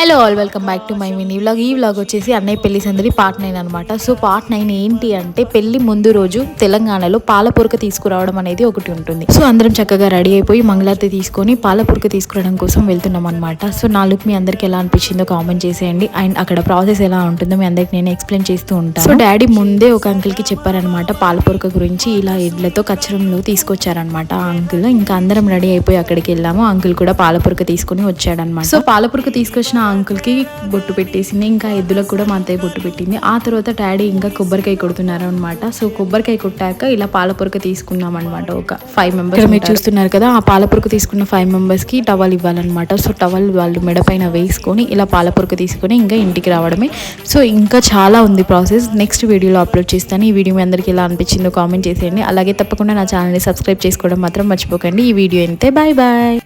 Hello all welcome back to my mini vlog. ఈ vlog వచ్చేసి అన్నయ్య పెళ్ళి సందడి పార్ట్ నైన్ అనమాట సో పార్ట్ నైన్ ఏంటి అంటే పెళ్ళి ముందు రోజు తెలంగాణలో పాలపొరక తీసుకురావడం అనేది ఒకటి ఉంటుంది. సో అందరం చక్కగా రెడీ అయిపోయి మంగళారతి తీసుకొని పాలపొరక తీసుకురావడం కోసం వెళ్తున్నాం అనమాట సో నా లుక్ మీ అందరికి ఎలా అనిపించిందో కామెంట్ చేసేయండి. అండ్ అక్కడ ప్రాసెస్ ఎలా ఉంటుందో మీ అందరికి నేను ఎక్స్ప్లెయిన్ చేస్తూ ఉంటాను. సో డాడీ ముందే ఒక అంకుల్కి చెప్పారనమాట పాలపొరక గురించి. ఇలా ఇడ్లతో కచ్చరంలో తీసుకొచ్చారనమాట ఆ అంకుల్. ఇంకా అందరం రెడీ అయిపోయి అక్కడికి వెళ్ళాము. అంకుల్ కూడా పాలపొరక తీసుకుని వచ్చాడనమాట సో పాలపొరక తీసుకొచ్చిన ఆ అంకుల్కి బొట్టు పెట్టేసింది ఇంకా ఎద్దులకు కూడా మా అత్తయ్య బొట్టు పెట్టింది. ఆ తర్వాత డాడీ ఇంకా కొబ్బరికాయ కొడుతున్నారు అనమాట సో కొబ్బరికాయ కొట్టాక ఇలా పాలపొరక తీసుకున్నాం అనమాట ఒక ఫైవ్ మెంబర్స్ మీరు చూస్తున్నారు కదా ఆ పాలపొరక తీసుకున్న ఫైవ్ మెంబర్స్కి టవల్ ఇవ్వాలన్నమాట. సో టవల్ వాళ్ళు మెడ పైన వేసుకొని ఇలా పాలపొరక తీసుకొని ఇంకా ఇంటికి రావడమే. సో ఇంకా చాలా ఉంది ప్రాసెస్. నెక్స్ట్ వీడియోలో అప్లోడ్ చేస్తాను. ఈ వీడియో మీ అందరికీ ఎలా అనిపించిందో కామెంట్ చేసేయండి. అలాగే తప్పకుండా నా ఛానల్ని సబ్స్క్రైబ్ చేసుకోవడం మాత్రం మర్చిపోకండి. ఈ వీడియో అంతే బాయ్ బాయ్.